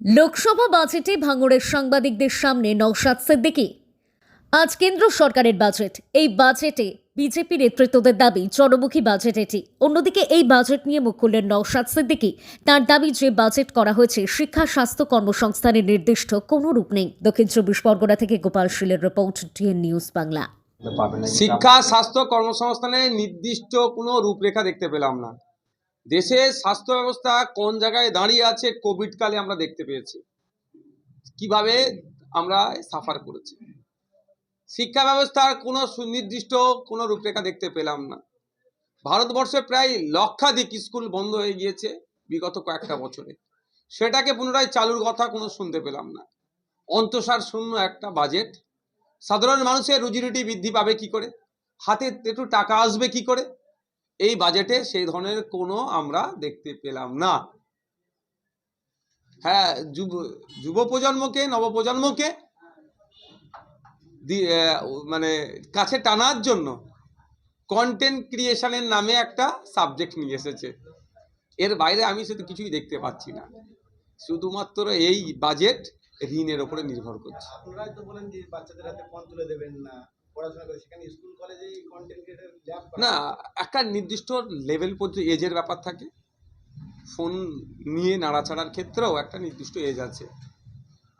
লোকসভা বাজেটে ভাঙড়ের সাংবাদিকদের সামনে নওশাদ সিদ্দিকী। আজ কেন্দ্র সরকারের বাজেট। এই বাজেটে বিজেপি নেতৃত্বদের দাবি, জনমুখী বাজেট এটি। অন্যদিকে এই বাজেট নিয়ে মুখ খুললেন নওশাদ সিদ্দিকী। তার দাবি যে বাজেট করা হয়েছে, শিক্ষা, স্বাস্থ্য কর্মসংস্থানের নির্দিষ্ট কোনো রূপ নেই। দক্ষিণ চব্বিশ পরগনা থেকে গোপাল শীলের রিপোর্ট টিএন নিউজ বাংলা। শিক্ষা, স্বাস্থ্য কর্মসংস্থানের নির্দিষ্ট কোনো রূপরেখা দেখতে পেলাম না। দেশের স্বাস্থ্য ব্যবস্থা কোন জায়গায় দাঁড়িয়ে আছে কোভিড কালে আমরা দেখতে পেয়েছি। কীভাবে আমরা সাফার করেছি। শিক্ষা ব্যবস্থার কোনো সুনির্দিষ্ট কোনো রূপরেখা দেখতে পেলাম না। ভারতবর্ষে প্রায় লক্ষাধিক স্কুল বন্ধ হয়ে গিয়েছে বিগত কয়েকটা বছরে। সেটাকে পুনরায় চালুর কথা কোনো শুনতে পেলাম না। অন্তঃসার শূন্য একটা বাজেট সাধারণ মানুষের রুজি রুটি বৃদ্ধি পাবে কি করে? হাতে একটু টাকা আসবে কি করে? এই বাজেটে সেই ধরনের কোনো আমরা দেখতে পেলাম না। হ্যাঁ যুব যুব প্রজন্মকে নবপ্রজন্মকে মানে কাছে টানার জন্য কন্টেন্ট ক্রিয়েশনের নামে একটা সাবজেক্ট নিয়ে এসেছে। এর বাইরে আমি শুধু কিছুই দেখতে পাচ্ছি না। শুধুমাত্র এই বাজেট ঋণের ওপরে নির্ভর করছে। আপনারাই তো বলেন যে বাচ্চাদের হাতে তুলে দেবেন না। স্কুল না, একটা নির্দিষ্ট লেভেল পর্যন্ত এজের ব্যাপার থাকে। ফোন নিয়ে নাড়াচাড়ার ক্ষেত্রেও একটা নির্দিষ্ট এজ আছে।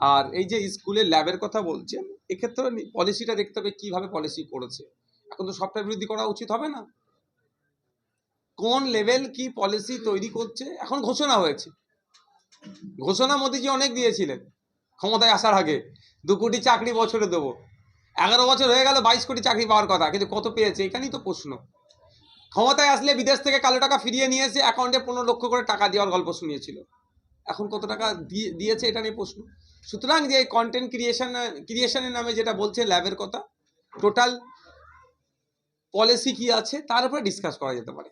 আর এই যে স্কুলের ল্যাবের কথা বলছেন এক্ষেত্রে পলিসিটা দেখতে হবে কীভাবে পলিসি করেছে। এখন তো সবটা বিরোধী করা উচিত হবে না। কোন লেভেল কি পলিসি তৈরি করছে, এখন ঘোষণা হয়েছে। ঘোষণা মোদিজি অনেক দিয়েছিলেন। ক্ষমতায় আসার আগে, দু কোটি চাকরি বছরে দেবো। এগারো বছর হয়ে গেল, বাইশ কোটি চাকরি পাওয়ার কথা, কিন্তু কত পেয়েছে এখানেই তো প্রশ্ন। ক্ষমতায় আসলে বিদেশ থেকে কালো টাকা ফিরিয়ে নিয়ে এসে অ্যাকাউন্টে পনেরো লক্ষ করে টাকা দেওয়ার গল্প শুনিয়েছিল। এখন কত টাকা দিয়ে, দিয়েছে এটা নিয়ে প্রশ্ন। সুতরাং যে কন্টেন্ট ক্রিয়েশন ক্রিয়েশনের নামে যেটা বলছে ল্যাবের কথা টোটাল পলিসি কি আছে, তার উপরে ডিসকাস করা যেতে পারে।